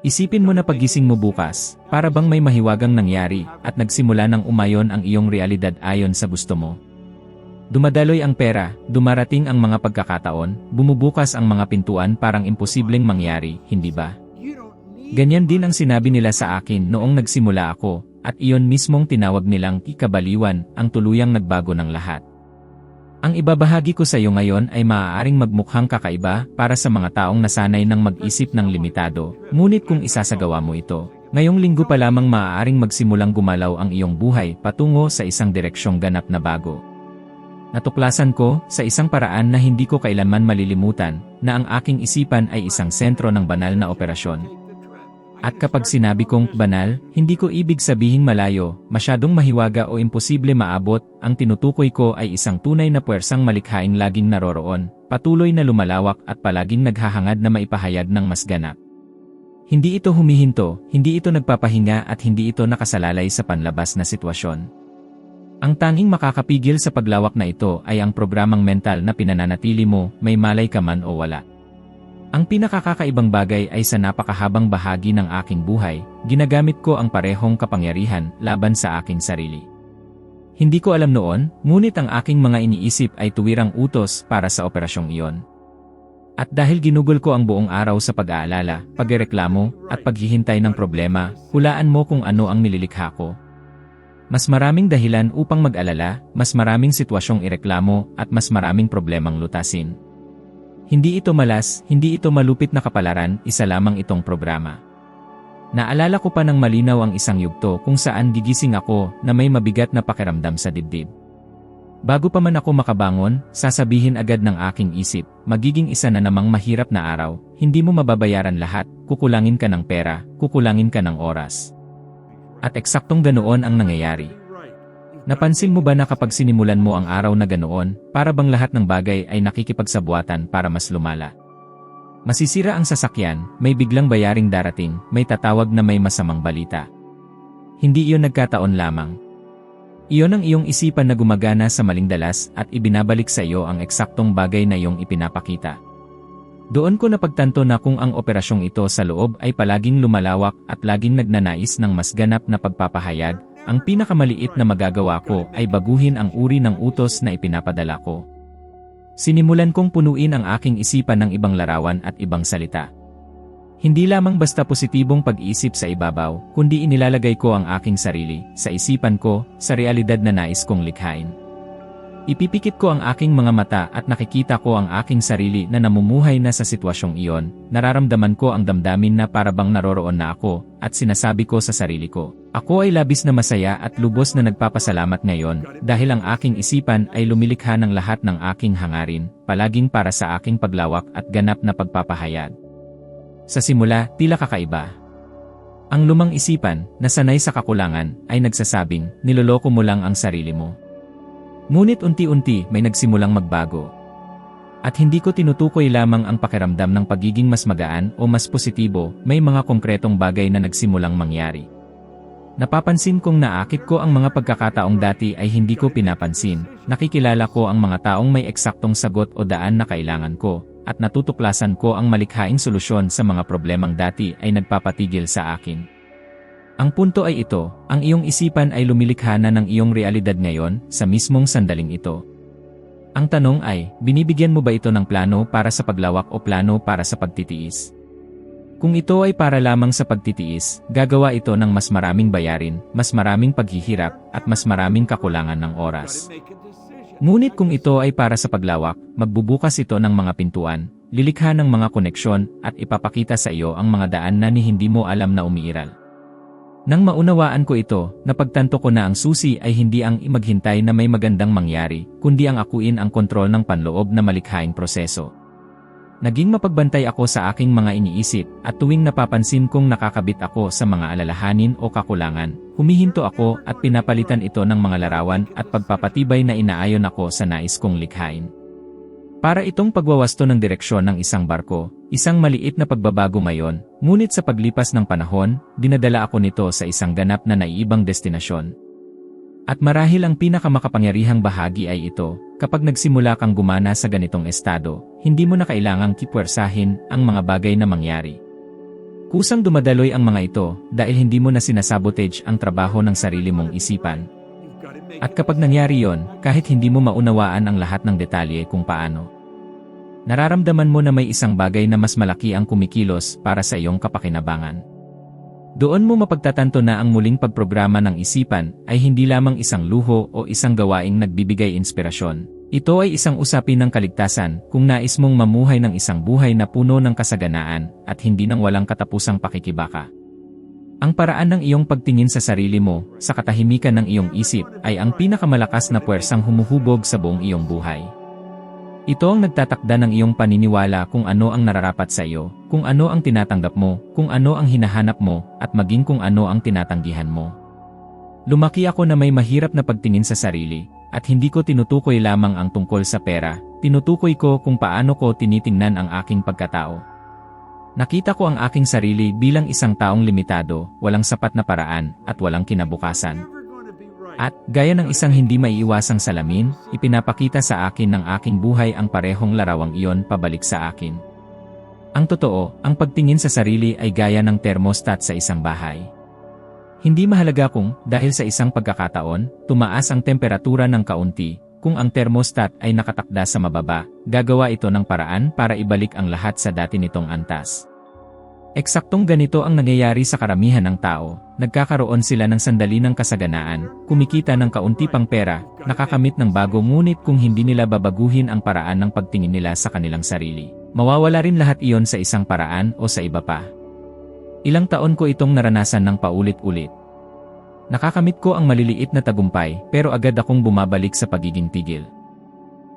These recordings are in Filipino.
Isipin mo na pagising mo bukas, para bang may mahiwagang nangyari at nagsimula ng umayon ang iyong realidad ayon sa gusto mo. Dumadaloy ang pera, dumarating ang mga pagkakataon, bumubukas ang mga pintuan parang imposibleng mangyari, hindi ba? Ganyan din ang sinabi nila sa akin noong nagsimula ako, at iyon mismong tinawag nilang ikabaliwan, ang tuluyang nagbago ng lahat. Ang ibabahagi ko sa iyo ngayon ay maaaring magmukhang kakaiba para sa mga taong nasanay ng mag-isip ng limitado, ngunit kung isasagawa mo ito, ngayong linggo pa lamang maaaring magsimulang gumalaw ang iyong buhay patungo sa isang direksyong ganap na bago. Natuklasan ko, sa isang paraan na hindi ko kailanman malilimutan, na ang aking isipan ay isang sentro ng banal na operasyon. At kapag sinabi kong banal, hindi ko ibig sabihin malayo, masyadong mahiwaga o imposible maabot, ang tinutukoy ko ay isang tunay na puwersang malikhaing laging naroroon, patuloy na lumalawak at palaging naghahangad na maipahayag ng mas ganap. Hindi ito humihinto, hindi ito nagpapahinga at hindi ito nakasalalay sa panlabas na sitwasyon. Ang tanging makakapigil sa paglawak na ito ay ang programang mental na pinananatili mo, may malay ka man o wala. Ang pinakakakaibang bagay ay sa napakahabang bahagi ng aking buhay, ginagamit ko ang parehong kapangyarihan laban sa aking sarili. Hindi ko alam noon, ngunit ang aking mga iniisip ay tuwirang utos para sa operasyong iyon. At dahil ginugol ko ang buong araw sa pag-aalala, pagreklamo, at paghihintay ng problema, hulaan mo kung ano ang nililikha ko. Mas maraming dahilan upang mag-alala, mas maraming sitwasyong ireklamo, at mas maraming problemang lutasin. Hindi ito malas, hindi ito malupit na kapalaran, isa lamang itong programa. Naalala ko pa ng malinaw ang isang yugto kung saan gigising ako na may mabigat na pakiramdam sa dibdib. Bago pa man ako makabangon, sasabihin agad ng aking isip, magiging isa na namang mahirap na araw, hindi mo mababayaran lahat, kukulangin ka ng pera, kukulangin ka ng oras. At eksaktong ganoon ang nangyayari. Napansin mo ba na kapag sinimulan mo ang araw na ganoon, para bang lahat ng bagay ay nakikipagsabuatan para mas lumala? Masisira ang sasakyan, may biglang bayaring darating, may tatawag na may masamang balita. Hindi iyon nagkataon lamang. Iyon ang iyong isipan na gumagana sa maling dalas at ibinabalik sa iyo ang eksaktong bagay na iyong ipinapakita. Doon ko napagtanto na kung ang operasyong ito sa loob ay palaging lumalawak at laging nagnanais ng mas ganap na pagpapahayag, ang pinakamaliit na magagawa ko ay baguhin ang uri ng utos na ipinapadala ko. Sinimulan kong punuin ang aking isipan ng ibang larawan at ibang salita. Hindi lamang basta positibong pag-iisip sa ibabaw, kundi inilalagay ko ang aking sarili, sa isipan ko, sa realidad na nais kong likhain. Ipipikit ko ang aking mga mata at nakikita ko ang aking sarili na namumuhay na sa sitwasyong iyon, nararamdaman ko ang damdamin na parabang naroroon na ako, at sinasabi ko sa sarili ko, ako ay labis na masaya at lubos na nagpapasalamat ngayon, dahil ang aking isipan ay lumilikha ng lahat ng aking hangarin, palaging para sa aking paglawak at ganap na pagpapahayag. Sa simula, tila kakaiba. Ang lumang isipan, na sanay sa kakulangan, ay nagsasabing, niloloko mo lang ang sarili mo. Ngunit unti-unti may nagsimulang magbago. At hindi ko tinutukoy lamang ang pakiramdam ng pagiging mas magaan o mas positibo, may mga konkretong bagay na nagsimulang mangyari. Napapansin kong naakit ko ang mga pagkakataong dati ay hindi ko pinapansin, nakikilala ko ang mga taong may eksaktong sagot o daan na kailangan ko, at natutuklasan ko ang malikhaing solusyon sa mga problemang dati ay nagpapatigil sa akin. Ang punto ay ito, ang iyong isipan ay lumilikha na ng iyong realidad ngayon sa mismong sandaling ito. Ang tanong ay, binibigyan mo ba ito ng plano para sa paglawak o plano para sa pagtitiis? Kung ito ay para lamang sa pagtitiis, gagawa ito ng mas maraming bayarin, mas maraming paghihirap, at mas maraming kakulangan ng oras. Ngunit kung ito ay para sa paglawak, magbubukas ito ng mga pintuan, lilikha ng mga koneksyon, at ipapakita sa iyo ang mga daan na ni hindi mo alam na umiiral. Nang maunawaan ko ito, napagtanto ko na ang susi ay hindi ang maghintay na may magandang mangyari, kundi ang akuin ang kontrol ng panloob na malikhaing proseso. Naging mapagbantay ako sa aking mga iniisip, at tuwing napapansin kong nakakabit ako sa mga alalahanin o kakulangan, humihinto ako at pinapalitan ito ng mga larawan at pagpapatibay na inaayon ako sa nais kong likhain. Para itong pagwawasto ng direksyon ng isang barko, isang maliit na pagbabago ngayon, ngunit sa paglipas ng panahon, dinadala ako nito sa isang ganap na naiibang destinasyon. At marahil ang pinakamakapangyarihang bahagi ay ito, kapag nagsimula kang gumana sa ganitong estado, hindi mo na kailangang kipwersahin ang mga bagay na mangyari. Kusang dumadaloy ang mga ito dahil hindi mo na sinasabotage ang trabaho ng sarili mong isipan. At kapag nangyari yon, kahit hindi mo maunawaan ang lahat ng detalye kung paano, nararamdaman mo na may isang bagay na mas malaki ang kumikilos para sa iyong kapakinabangan. Doon mo mapagtatanto na ang muling pagprograma ng isipan ay hindi lamang isang luho o isang gawaing nagbibigay inspirasyon. Ito ay isang usapin ng kaligtasan kung nais mong mamuhay ng isang buhay na puno ng kasaganaan at hindi ng walang katapusang pakikibaka. Ang paraan ng iyong pagtingin sa sarili mo, sa katahimikan ng iyong isip, ay ang pinakamalakas na puwersang humuhubog sa buong iyong buhay. Ito ang nagtatakda ng iyong paniniwala kung ano ang nararapat sa iyo, kung ano ang tinatanggap mo, kung ano ang hinahanap mo, at maging kung ano ang tinatanggihan mo. Lumaki ako na may mahirap na pagtingin sa sarili, at hindi ko tinutukoy lamang ang tungkol sa pera, tinutukoy ko kung paano ko tinitingnan ang aking pagkatao. Nakita ko ang aking sarili bilang isang taong limitado, walang sapat na paraan, at walang kinabukasan. At, gaya ng isang hindi maiiwasang salamin, ipinapakita sa akin ng aking buhay ang parehong larawang iyon pabalik sa akin. Ang totoo, ang pagtingin sa sarili ay gaya ng thermostat sa isang bahay. Hindi mahalaga kung, dahil sa isang pagkakataon, tumaas ang temperatura ng kaunti, kung ang thermostat ay nakatakda sa mababa, gagawa ito ng paraan para ibalik ang lahat sa dati nitong antas. Eksaktong ganito ang nangyayari sa karamihan ng tao, nagkakaroon sila ng sandali ng kasaganaan, kumikita ng kaunti pang pera, nakakamit ng bago ngunit kung hindi nila babaguhin ang paraan ng pagtingin nila sa kanilang sarili. Mawawala rin lahat iyon sa isang paraan o sa iba pa. Ilang taon ko itong naranasan ng paulit-ulit. Nakakamit ko ang maliliit na tagumpay pero agad akong bumabalik sa pagiging tigil.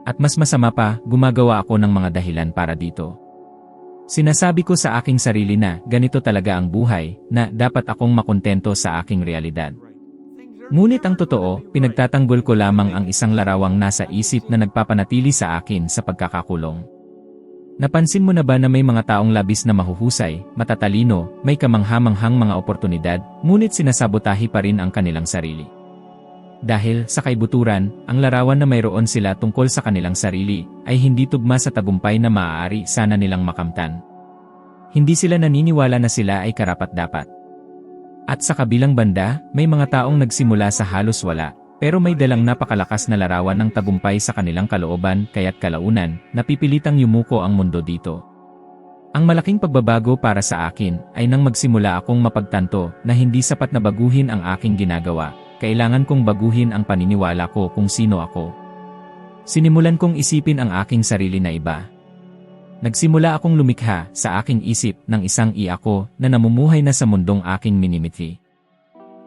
At mas masama pa, gumagawa ako ng mga dahilan para dito. Sinasabi ko sa aking sarili na ganito talaga ang buhay, na dapat akong makontento sa aking realidad. Ngunit ang totoo, pinagtatanggol ko lamang ang isang larawang nasa isip na nagpapanatili sa akin sa pagkakakulong. Napansin mo na ba na may mga taong labis na mahuhusay, matatalino, may kamanghamanghang mga oportunidad, ngunit sinasabotahi pa rin ang kanilang sarili? Dahil, sa kaibuturan, ang larawan na mayroon sila tungkol sa kanilang sarili, ay hindi tugma sa tagumpay na maaari sana nilang makamtan. Hindi sila naniniwala na sila ay karapat-dapat. At sa kabilang banda, may mga taong nagsimula sa halos wala, pero may dalang napakalakas na larawan ng tagumpay sa kanilang kalooban kaya't kalaunan, napipilitang yumuko ang mundo dito. Ang malaking pagbabago para sa akin ay nang magsimula akong mapagtanto na hindi sapat na baguhin ang aking ginagawa, kailangan kong baguhin ang paniniwala ko kung sino ako. Sinimulan kong isipin ang aking sarili na iba. Nagsimula akong lumikha sa aking isip ng isang i-ako na namumuhay na sa mundong aking minimithi.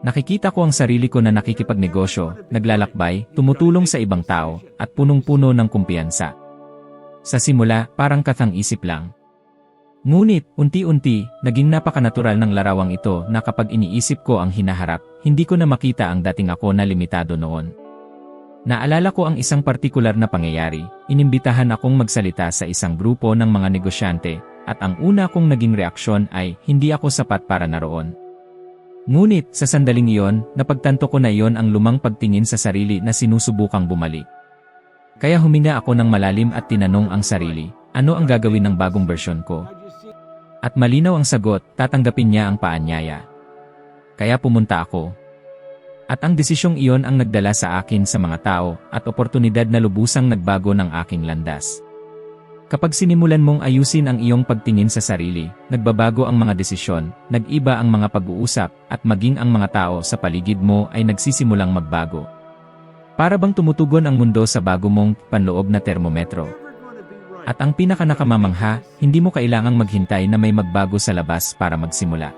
Nakikita ko ang sarili ko na nakikipagnegosyo, naglalakbay, tumutulong sa ibang tao, at punong-puno ng kumpiyansa. Sa simula, parang katang isip lang. Ngunit, unti-unti, naging napakanatural ng larawang ito na kapag iniisip ko ang hinaharap, hindi ko na makita ang dating ako na limitado noon. Naalala ko ang isang partikular na pangyayari, inimbitahan akong magsalita sa isang grupo ng mga negosyante, at ang una kong naging reaksyon ay, hindi ako sapat para naroon. Ngunit, sa sandaling iyon, napagtanto ko na iyon ang lumang pagtingin sa sarili na sinusubukang bumalik. Kaya huminga ako ng malalim at tinanong ang sarili, ano ang gagawin ng bagong bersyon ko? At malinaw ang sagot, tatanggapin niya ang paanyaya. Kaya pumunta ako. At ang desisyong iyon ang nagdala sa akin sa mga tao at oportunidad na lubusang nagbago ng aking landas. Kapag sinimulan mong ayusin ang iyong pagtingin sa sarili, nagbabago ang mga desisyon, nag-iba ang mga pag-uusap, at maging ang mga tao sa paligid mo ay nagsisimulang magbago. Para bang tumutugon ang mundo sa bago mong panloob na termometro. At ang pinakanakamamangha, hindi mo kailangang maghintay na may magbago sa labas para magsimula.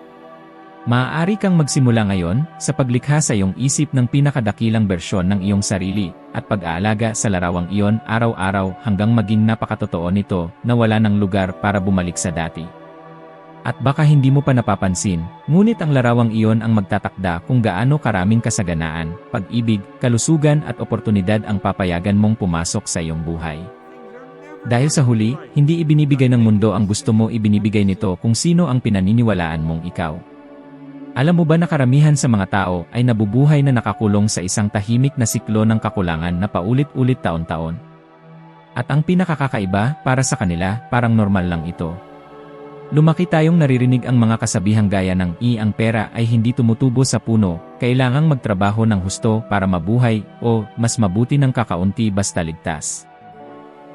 Maaari kang magsimula ngayon sa paglikha sa iyong isip ng pinakadakilang bersyon ng iyong sarili at pag-aalaga sa larawang iyon araw-araw hanggang maging napakatotoo nito na wala ng lugar para bumalik sa dati. At baka hindi mo pa napapansin, ngunit ang larawang iyon ang magtatakda kung gaano karaming kasaganaan, pag-ibig, kalusugan at oportunidad ang papayagan mong pumasok sa iyong buhay. Dahil sa huli, hindi ibinibigay ng mundo ang gusto mo ibinibigay nito kung sino ang pinaniniwalaan mong ikaw. Alam mo ba na karamihan sa mga tao ay nabubuhay na nakakulong sa isang tahimik na siklo ng kakulangan na paulit-ulit taon-taon? At ang pinakakakaiba, para sa kanila, parang normal lang ito. lumaki tayong naririnig ang mga kasabihang gaya ng i ang pera ay hindi tumutubo sa puno, kailangang magtrabaho ng husto para mabuhay o mas mabuti ng kakaunti basta ligtas.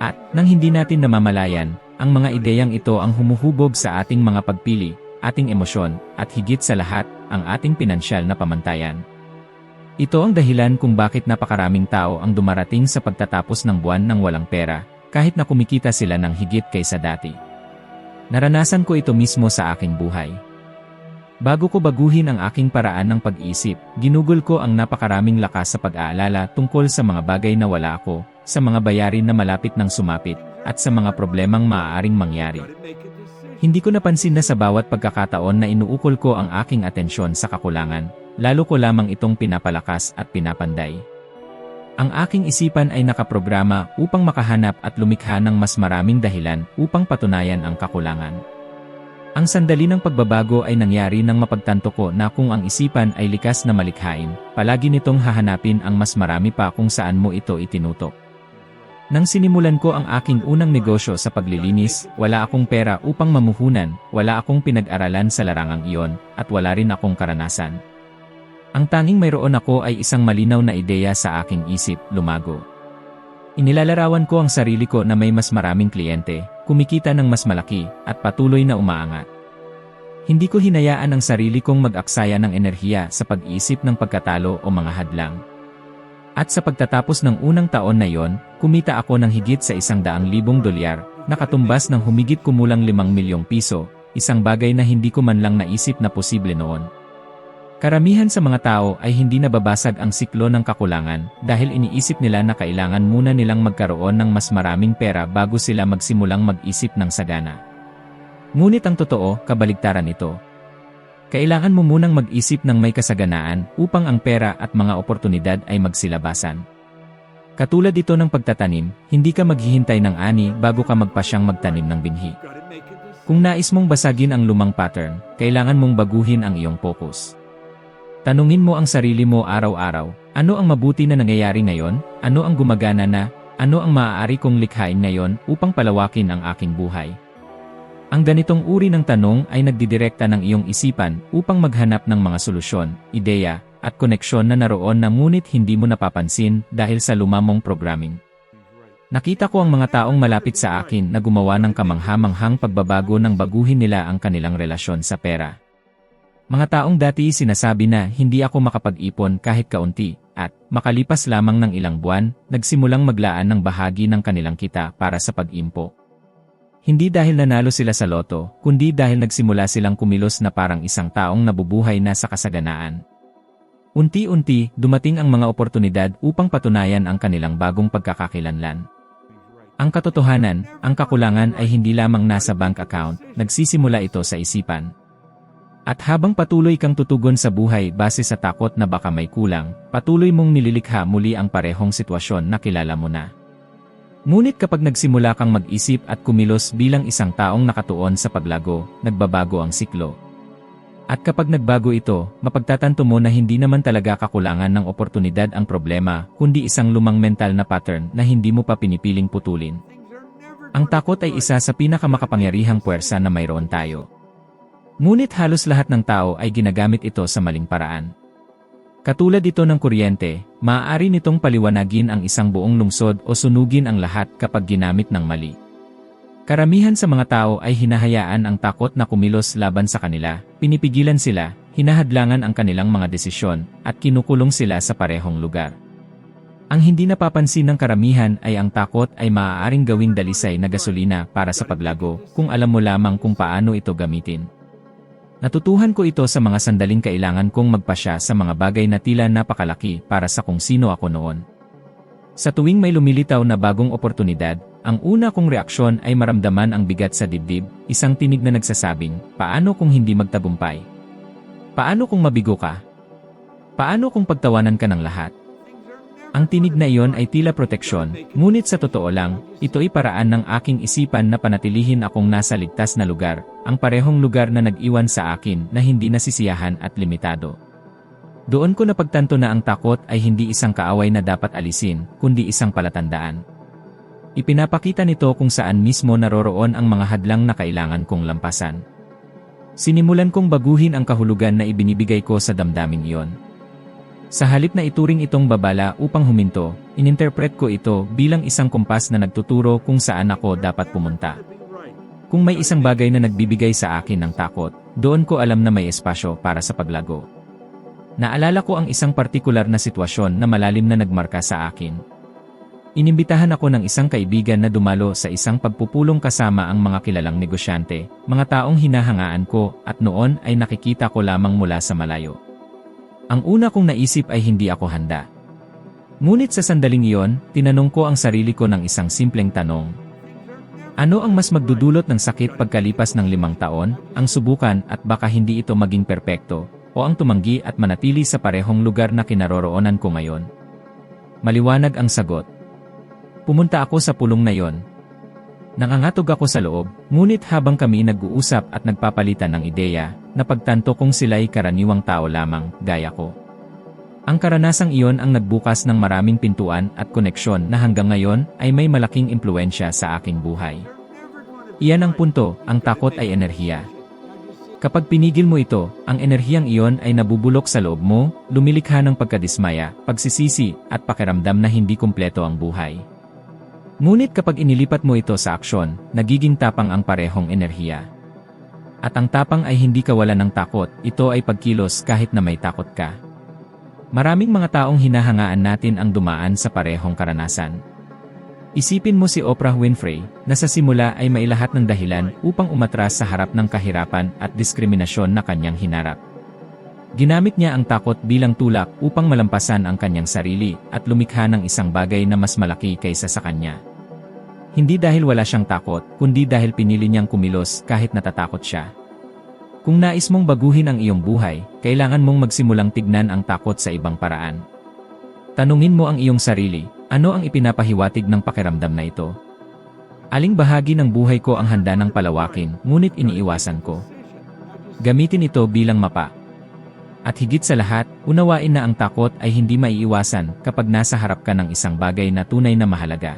At, nang hindi natin namamalayan, ang mga ideyang ito ang humuhubog sa ating mga pagpili, ating emosyon, at higit sa lahat, ang ating pinansyal na pamantayan. Ito ang dahilan kung bakit napakaraming tao ang dumarating sa pagtatapos ng buwan ng walang pera, kahit na kumikita sila ng higit kaysa dati. Naranasan ko ito mismo sa aking buhay. Bago ko baguhin ang aking paraan ng pag-iisip, ginugol ko ang napakaraming lakas sa pag-aalala tungkol sa mga bagay na wala ako, sa mga bayarin na malapit ng sumapit, at sa mga problemang maaaring mangyari. Hindi ko napansin na sa bawat pagkakataon na inuukol ko ang aking atensyon sa kakulangan, lalo ko lamang itong pinapalakas at pinapanday. Ang aking isipan ay nakaprograma upang makahanap at lumikha ng mas maraming dahilan upang patunayan ang kakulangan. Ang sandali ng pagbabago ay nangyari nang mapagtanto ko na kung ang isipan ay likas na malikhain, palagi nitong hahanapin ang mas marami pa kung saan mo ito itinutok. Nang sinimulan ko ang aking unang negosyo sa paglilinis, wala akong pera upang mamuhunan, wala akong pinag-aralan sa larangang iyon, at wala rin akong karanasan. Ang tanging mayroon ako ay isang malinaw na ideya sa aking isip, lumago. Inilalarawan ko ang sarili ko na may mas maraming kliyente, kumikita ng mas malaki, at patuloy na umaangat. Hindi ko hinayaan ang sarili kong mag-aksaya ng enerhiya sa pag-isip ng pagkatalo o mga hadlang. At sa pagtatapos ng unang taon na yon, kumita ako ng higit sa isang daang libong dolyar, nakatumbas ng humigit kumulang limang milyong piso, isang bagay na hindi ko man lang naisip na posible noon. Karamihan sa mga tao ay hindi nababasag ang siklo ng kakulangan dahil iniisip nila na kailangan muna nilang magkaroon ng mas maraming pera bago sila magsimulang mag-isip ng sagana. Ngunit ang totoo, kabaligtaran ito. Kailangan mo munang mag-isip ng may kasaganaan upang ang pera at mga oportunidad ay magsilabasan. Katulad ito ng pagtatanim, hindi ka maghihintay ng ani bago ka magpasyang magtanim ng binhi. Kung nais mong basagin ang lumang pattern, kailangan mong baguhin ang iyong focus. Tanungin mo ang sarili mo araw-araw, ano ang mabuti na nangyayari ngayon, ano ang gumagana na, ano ang maaari kong likhain ngayon upang palawakin ang aking buhay. Ang ganitong uri ng tanong ay nagdidirekta ng iyong isipan upang maghanap ng mga solusyon, ideya, at koneksyon na naroon na ngunit hindi mo napapansin dahil sa lumamong programming. Nakita ko ang mga taong malapit sa akin na gumawa ng kamangha-manghang pagbabago nang baguhin nila ang kanilang relasyon sa pera. Mga taong dati sinasabi na hindi ako makapag-ipon kahit kaunti, at makalipas lamang ng ilang buwan, nagsimulang maglaan ng bahagi ng kanilang kita para sa pag-impo. Hindi dahil nanalo sila sa loto, kundi dahil nagsimula silang kumilos na parang isang taong nabubuhay na sa kasaganaan. Unti-unti, dumating ang mga oportunidad upang patunayan ang kanilang bagong pagkakakilanlan. Ang katotohanan, ang kakulangan ay hindi lamang nasa bank account, nagsisimula ito sa isipan. At habang patuloy kang tutugon sa buhay base sa takot na baka may kulang, patuloy mong nililikha muli ang parehong sitwasyon na kilala mo na. Ngunit kapag nagsimula kang mag-isip at kumilos bilang isang taong nakatuon sa paglago, nagbabago ang siklo. At kapag nagbago ito, mapagtatanto mo na hindi naman talaga kakulangan ng oportunidad ang problema, kundi isang lumang mental na pattern na hindi mo pa pinipiling putulin. Ang takot ay isa sa pinakamakapangyarihang puwersa na mayroon tayo. Ngunit halos lahat ng tao ay ginagamit ito sa maling paraan. Katulad ito ng kuryente, maaari nitong paliwanagin ang isang buong lungsod o sunugin ang lahat kapag ginamit ng mali. Karamihan sa mga tao ay hinahayaan ang takot na kumilos laban sa kanila, pinipigilan sila, hinahadlangan ang kanilang mga desisyon, at kinukulong sila sa parehong lugar. Ang hindi napapansin ng karamihan ay ang takot ay maaaring gawing dalisay na gasolina para sa paglago kung alam mo lamang kung paano ito gamitin. Natutuhan ko ito sa mga sandaling kailangan kong magpasya sa mga bagay na tila napakalaki para sa kung sino ako noon. Sa tuwing may lumilitaw na bagong oportunidad, ang una kong reaksyon ay maramdaman ang bigat sa dibdib, isang tinig na nagsasabing, paano kung hindi magtagumpay? Paano kung mabigo ka? Paano kung pagtawanan ka ng lahat? Ang tinig na iyon ay tila proteksyon, ngunit sa totoo lang, ito ay paraan ng aking isipan na panatilihin akong nasa ligtas na lugar, ang parehong lugar na nag-iwan sa akin na hindi nasisiyahan at limitado. Doon ko napagtanto na ang takot ay hindi isang kaaway na dapat alisin, kundi isang palatandaan. Ipinapakita nito kung saan mismo naroroon ang mga hadlang na kailangan kong lampasan. Sinimulan kong baguhin ang kahulugan na ibinibigay ko sa damdaming iyon. Sa halip na ituring itong babala upang huminto, ininterpret ko ito bilang isang kumpas na nagtuturo kung saan ako dapat pumunta. Kung may isang bagay na nagbibigay sa akin ng takot, doon ko alam na may espasyo para sa paglago. Naalala ko ang isang partikular na sitwasyon na malalim na nagmarka sa akin. Inimbitahan ako ng isang kaibigan na dumalo sa isang pagpupulong kasama ang mga kilalang negosyante, mga taong hinahangaan ko at noon ay nakikita ko lamang mula sa malayo. Ang una kong naisip ay hindi ako handa. Ngunit sa sandaling iyon, tinanong ko ang sarili ko ng isang simpleng tanong. Ano ang mas magdudulot ng sakit pagkalipas ng limang taon, ang subukan at baka hindi ito maging perpekto, o ang tumanggi at manatili sa parehong lugar na kinaroroonan ko ngayon? Maliwanag ang sagot. Pumunta ako sa pulong na yon. Nangangatog ako sa loob, ngunit habang kami nag-uusap at nagpapalitan ng ideya, napagtanto kong sila'y karaniwang tao lamang, gaya ko. Ang karanasang iyon ang nagbukas ng maraming pintuan at koneksyon na hanggang ngayon ay may malaking impluensya sa aking buhay. Iyan ang punto, ang takot ay enerhiya. Kapag pinigil mo ito, ang enerhiyang iyon ay nabubulok sa loob mo, lumilikha ng pagkadismaya, pagsisisi, at pakiramdam na hindi kumpleto ang buhay. Ngunit kapag inilipat mo ito sa aksyon, nagiging tapang ang parehong enerhiya. At ang tapang ay hindi kawalan ng takot, ito ay pagkilos kahit na may takot ka. Maraming mga taong hinahangaan natin ang dumaan sa parehong karanasan. Isipin mo si Oprah Winfrey, na sa simula ay mailahat ng dahilan upang umatras sa harap ng kahirapan at diskriminasyon na kanyang hinarap. Ginamit niya ang takot bilang tulak upang malampasan ang kanyang sarili at lumikha ng isang bagay na mas malaki kaysa sa kanya. Hindi dahil wala siyang takot, kundi dahil pinili niyang kumilos kahit natatakot siya. Kung nais mong baguhin ang iyong buhay, kailangan mong magsimulang tignan ang takot sa ibang paraan. Tanungin mo ang iyong sarili, ano ang ipinapahiwatig ng pakiramdam na ito? Aling bahagi ng buhay ko ang handa ng palawakin, ngunit iniiwasan ko. Gamitin ito bilang mapa. At higit sa lahat, unawain na ang takot ay hindi maiiwasan kapag nasa harap ka ng isang bagay na tunay na mahalaga.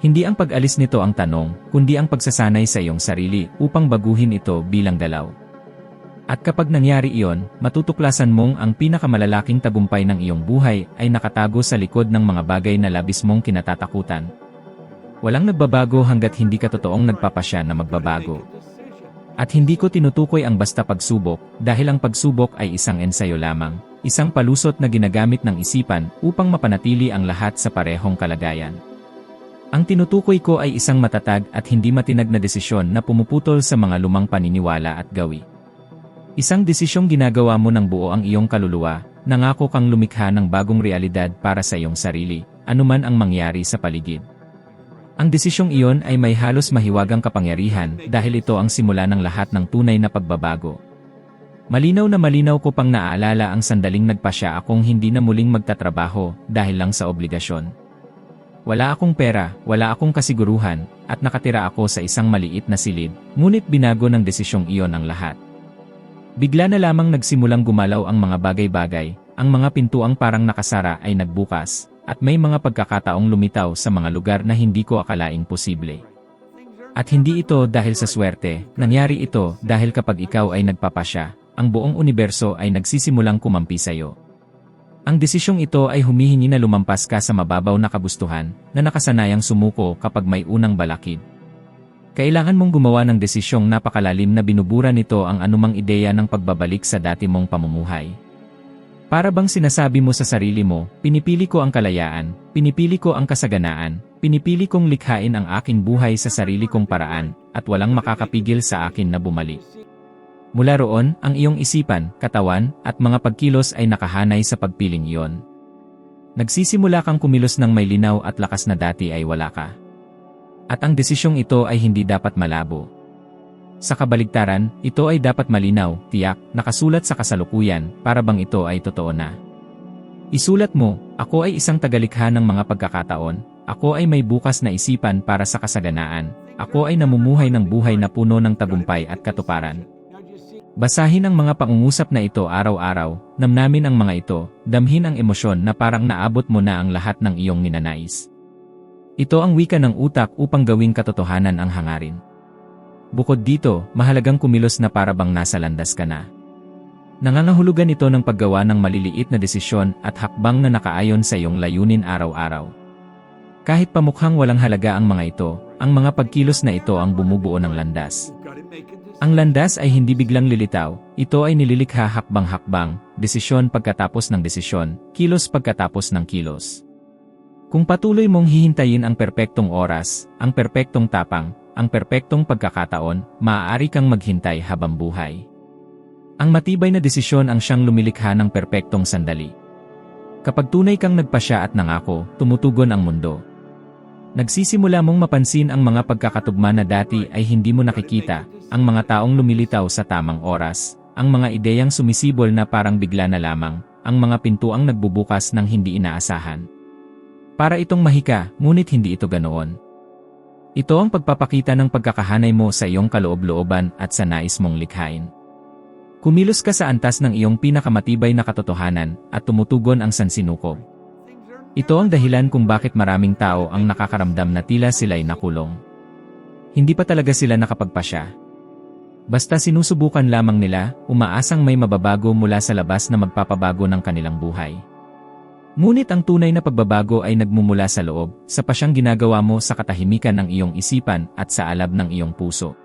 Hindi ang pag-alis nito ang tanong, kundi ang pagsasanay sa iyong sarili upang baguhin ito bilang dalaw. At kapag nangyari iyon, matutuklasan mong ang pinakamalalaking tagumpay ng iyong buhay ay nakatago sa likod ng mga bagay na labis mong kinatatakutan. Walang nagbabago hanggat hindi ka totoong nagpapasya na magbabago. At hindi ko tinutukoy ang basta pagsubok, dahil ang pagsubok ay isang ensayo lamang, isang palusot na ginagamit ng isipan upang mapanatili ang lahat sa parehong kalagayan. Ang tinutukoy ko ay isang matatag at hindi matinag na desisyon na pumuputol sa mga lumang paniniwala at gawi. Isang desisyong ginagawa mo ng buo ang iyong kaluluwa, nangako kang lumikha ng bagong realidad para sa iyong sarili, anuman ang mangyari sa paligid. Ang desisyong iyon ay may halos mahiwagang kapangyarihan dahil ito ang simula ng lahat ng tunay na pagbabago. Malinaw na malinaw ko pang naaalala ang sandaling nagpasya akong hindi na muling magtatrabaho dahil lang sa obligasyon. Wala akong pera, wala akong kasiguruhan, at nakatira ako sa isang maliit na silid, ngunit binago ng desisyong iyon ang lahat. Bigla na lamang nagsimulang gumalaw ang mga bagay-bagay, ang mga pintuang parang nakasara ay nagbukas, at may mga pagkakataong lumitaw sa mga lugar na hindi ko akalaing posible. At hindi ito dahil sa swerte, nangyari ito dahil kapag ikaw ay nagpapasya, ang buong universo ay nagsisimulang kumampi sa iyo. Ang desisyong ito ay humihingi na lumampas ka sa mababaw na kabustuhan na nakasanayang sumuko kapag may unang balakid. Kailangan mong gumawa ng desisyong napakalalim na binubura nito ang anumang ideya ng pagbabalik sa dati mong pamumuhay. Para bang sinasabi mo sa sarili mo, pinipili ko ang kalayaan, pinipili ko ang kasaganaan, pinipili kong likhain ang aking buhay sa sarili kong paraan, at walang makakapigil sa akin na bumalik. Mula roon, ang iyong isipan, katawan, at mga pagkilos ay nakahanay sa pagpiling iyon. Nagsisimula kang kumilos ng may linaw at lakas na dati ay wala ka. At ang desisyong ito ay hindi dapat malabo. Sa kabaligtaran, ito ay dapat malinaw, tiyak, nakasulat sa kasalukuyan, para bang ito ay totoo na. Isulat mo, ako ay isang tagalikha ng mga pagkakataon, ako ay may bukas na isipan para sa kasaganaan, ako ay namumuhay ng buhay na puno ng tagumpay at katuparan. Basahin ang mga pangungusap na ito araw-araw, namnamin ang mga ito, damhin ang emosyon na parang naabot mo na ang lahat ng iyong ninanais. Ito ang wika ng utak upang gawing katotohanan ang hangarin. Bukod dito, mahalagang kumilos na para bang nasa landas ka na. Nangangahulugan ito ng paggawa ng maliliit na desisyon at hakbang na nakaayon sa iyong layunin araw-araw. Kahit pamukhang walang halaga ang mga ito, ang mga pagkilos na ito ang bumubuo ng landas. Ang landas ay hindi biglang lilitaw, ito ay nililikha hakbang-hakbang, desisyon pagkatapos ng desisyon, kilos pagkatapos ng kilos. Kung patuloy mong hihintayin ang perpektong oras, ang perpektong tapang, ang perpektong pagkakataon, maaari kang maghintay habang buhay. Ang matibay na desisyon ang siyang lumilikha ng perpektong sandali. Kapag tunay kang nagpasya at nangako, tumutugon ang mundo. Nagsisimula mong mapansin ang mga pagkakatugma na dati ay hindi mo nakikita, ang mga taong lumilitaw sa tamang oras, ang mga ideyang sumisibol na parang bigla na lamang, ang mga pintuang nagbubukas ng hindi inaasahan. Para itong mahika, ngunit hindi ito ganoon. Ito ang pagpapakita ng pagkakahanay mo sa iyong kaloob-looban at sa nais mong likhain. Kumilos ka sa antas ng iyong pinakamatibay na katotohanan at tumutugon ang sansinukob. Ito ang dahilan kung bakit maraming tao ang nakakaramdam na tila sila'y nakulong. Hindi pa talaga sila nakapagpasya. Basta sinusubukan lamang nila, umaasang may mababago mula sa labas na magpapabago ng kanilang buhay. Ngunit ang tunay na pagbabago ay nagmumula sa loob, sa pasyang ginagawa mo sa katahimikan ng iyong isipan at sa alab ng iyong puso.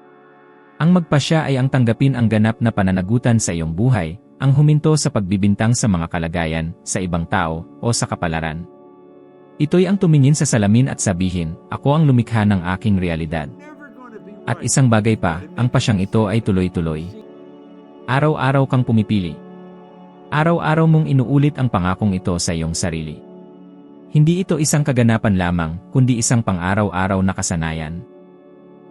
Ang magpasya ay ang tanggapin ang ganap na pananagutan sa iyong buhay, ang huminto sa pagbibintang sa mga kalagayan, sa ibang tao, o sa kapalaran. Ito'y ang tumingin sa salamin at sabihin, ako ang lumikha ng aking realidad. At isang bagay pa, ang pasyang ito ay tuloy-tuloy. Araw-araw kang pumipili. Araw-araw mong inuulit ang pangakong ito sa iyong sarili. Hindi ito isang kaganapan lamang, kundi isang pang-araw-araw na kasanayan.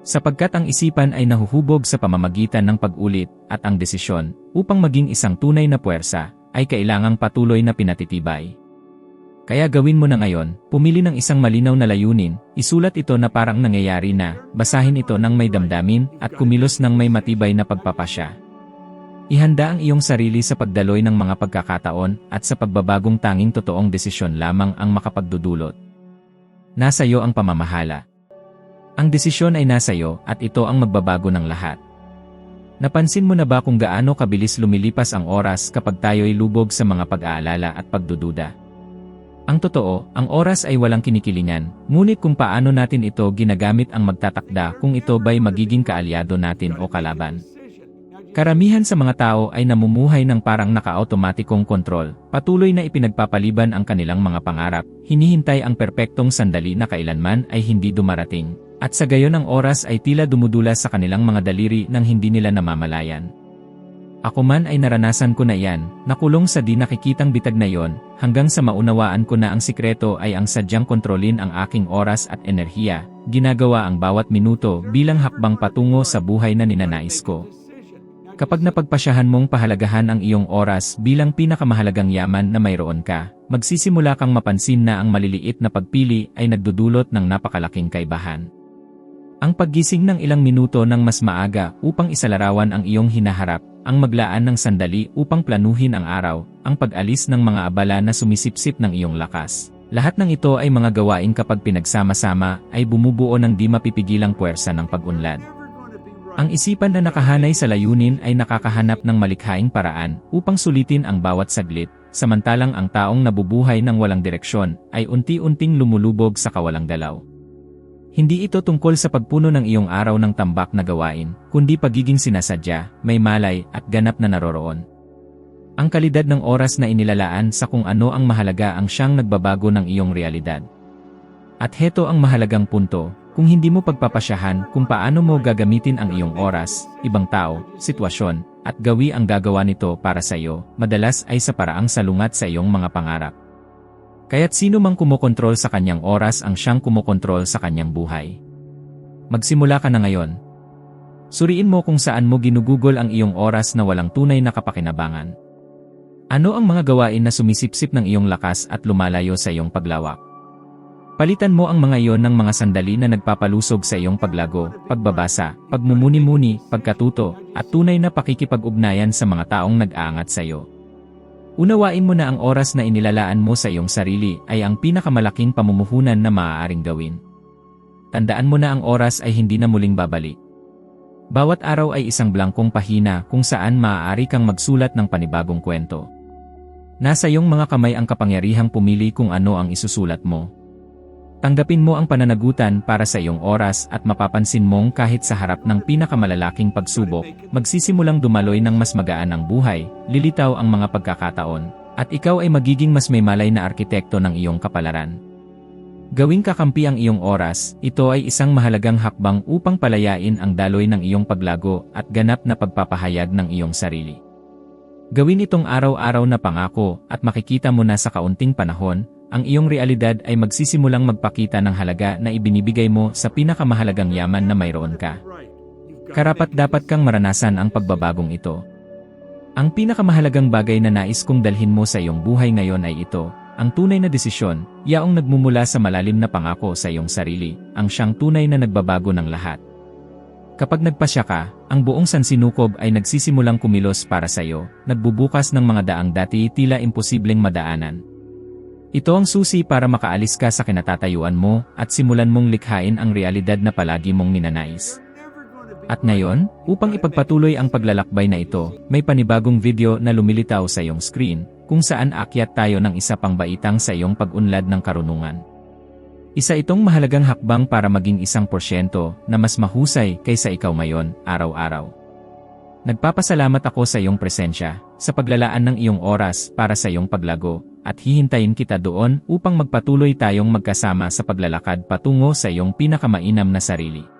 Sapagkat ang isipan ay nahuhubog sa pamamagitan ng pag-ulit at ang desisyon, upang maging isang tunay na puwersa, ay kailangang patuloy na pinatitibay. Kaya gawin mo na ngayon, pumili ng isang malinaw na layunin, isulat ito na parang nangyayari na, basahin ito ng may damdamin, at kumilos ng may matibay na pagpapasya. Ihanda ang iyong sarili sa pagdaloy ng mga pagkakataon at sa pagbabagong tanging totoong desisyon lamang ang makapagdudulot. Nasa iyo ang pamamahala. Ang desisyon ay nasa iyo at ito ang magbabago ng lahat. Napansin mo na ba kung gaano kabilis lumilipas ang oras kapag tayo'y lubog sa mga pag-aalala at pagdududa? Ang totoo, ang oras ay walang kinikilingan, ngunit kung paano natin ito ginagamit ang magtatakda kung ito ba'y magiging kaalyado natin o kalaban. Karamihan sa mga tao ay namumuhay ng parang naka-automatikong kontrol, patuloy na ipinagpapaliban ang kanilang mga pangarap, hinihintay ang perpektong sandali na kailanman ay hindi dumarating, at sa gayon ang oras ay tila dumudulas sa kanilang mga daliri nang hindi nila namamalayan. Ako man ay naranasan ko na iyan, nakulong sa di nakikitang bitag na yon, hanggang sa maunawaan ko na ang sikreto ay ang sadyang kontrolin ang aking oras at enerhiya, ginagawa ang bawat minuto bilang hakbang patungo sa buhay na ninanais ko. Kapag napagpasyahan mong pahalagahan ang iyong oras bilang pinakamahalagang yaman na mayroon ka, magsisimula kang mapansin na ang maliliit na pagpili ay nagdudulot ng napakalaking kaibahan. Ang paggising ng ilang minuto ng mas maaga upang isalarawan ang iyong hinaharap, ang maglaan ng sandali upang planuhin ang araw, ang pag-alis ng mga abala na sumisipsip ng iyong lakas. Lahat ng ito ay mga gawain kapag pinagsama-sama ay bumubuo ng di mapipigilang puwersa ng pag-unlad. Ang isipan na nakahanay sa layunin ay nakakahanap ng malikhaing paraan upang sulitin ang bawat saglit, samantalang ang taong nabubuhay ng walang direksyon ay unti-unting lumulubog sa kawalang dalaw. Hindi ito tungkol sa pagpuno ng iyong araw ng tambak na gawain, kundi pagiging sinasadya, may malay, at ganap na naroroon. Ang kalidad ng oras na inilalaan sa kung ano ang mahalaga ang siyang nagbabago ng iyong realidad. At heto ang mahalagang punto, kung hindi mo pagpapasyahan kung paano mo gagamitin ang iyong oras, ibang tao, sitwasyon, at gawi ang gagawa nito para sa iyo, madalas ay sa paraang salungat sa iyong mga pangarap. Kaya't sino mang kumokontrol sa kanyang oras ang siyang kumokontrol sa kanyang buhay. Magsimula ka na ngayon. Suriin mo kung saan mo ginugugol ang iyong oras na walang tunay na kapakinabangan. Ano ang mga gawain na sumisipsip ng iyong lakas at lumalayo sa iyong paglawak? Palitan mo ang mga iyon ng mga sandali na nagpapalusog sa iyong paglago, pagbabasa, pagmumuni-muni, pagkatuto, at tunay na pakikipag-ugnayan sa mga taong nag-aangat sa iyo. Unawain mo na ang oras na inilalaan mo sa iyong sarili ay ang pinakamalaking pamumuhunan na maaaring gawin. tandaan mo na ang oras ay hindi na muling babalik. Bawat araw ay isang blangkong pahina kung saan maaari kang magsulat ng panibagong kwento. Nasa iyong mga kamay ang kapangyarihang pumili kung ano ang isusulat mo. Tanggapin mo ang pananagutan para sa iyong oras at mapapansin mong kahit sa harap ng pinakamalalaking pagsubok, magsisimulang dumaloy ng mas magaan ang buhay, lilitaw ang mga pagkakataon, at ikaw ay magiging mas may malay na arkitekto ng iyong kapalaran. Gawing kakampi ang iyong oras, ito ay isang mahalagang hakbang upang palayain ang daloy ng iyong paglago at ganap na pagpapahayag ng iyong sarili. Gawin itong araw-araw na pangako at makikita mo na sa kaunting panahon, ang iyong realidad ay magsisimulang magpakita ng halaga na ibinibigay mo sa pinakamahalagang yaman na mayroon ka. Karapat dapat kang maranasan ang pagbabagong ito. Ang pinakamahalagang bagay na nais kong dalhin mo sa iyong buhay ngayon ay ito, ang tunay na desisyon, yaong nagmumula sa malalim na pangako sa iyong sarili, ang siyang tunay na nagbabago ng lahat. Kapag nagpasya ka, ang buong sansinukob ay nagsisimulang kumilos para sa iyo, nagbubukas ng mga daang dati tila imposibleng madaanan. Ito ang susi para makaalis ka sa kinatatayuan mo at simulan mong likhain ang realidad na palagi mong ninanais. At ngayon, upang ipagpatuloy ang paglalakbay na ito, may panibagong video na lumilitaw sa iyong screen, kung saan akyat tayo ng isa pang baitang sa iyong pag-unlad ng karunungan. Isa itong mahalagang hakbang para maging isang porsyento na mas mahusay kaysa ikaw ngayon, araw-araw. Nagpapasalamat ako sa iyong presensya, sa paglalaan ng iyong oras para sa iyong paglago, at hihintayin kita doon upang magpatuloy tayong magkasama sa paglalakad patungo sa iyong pinakamainam na sarili.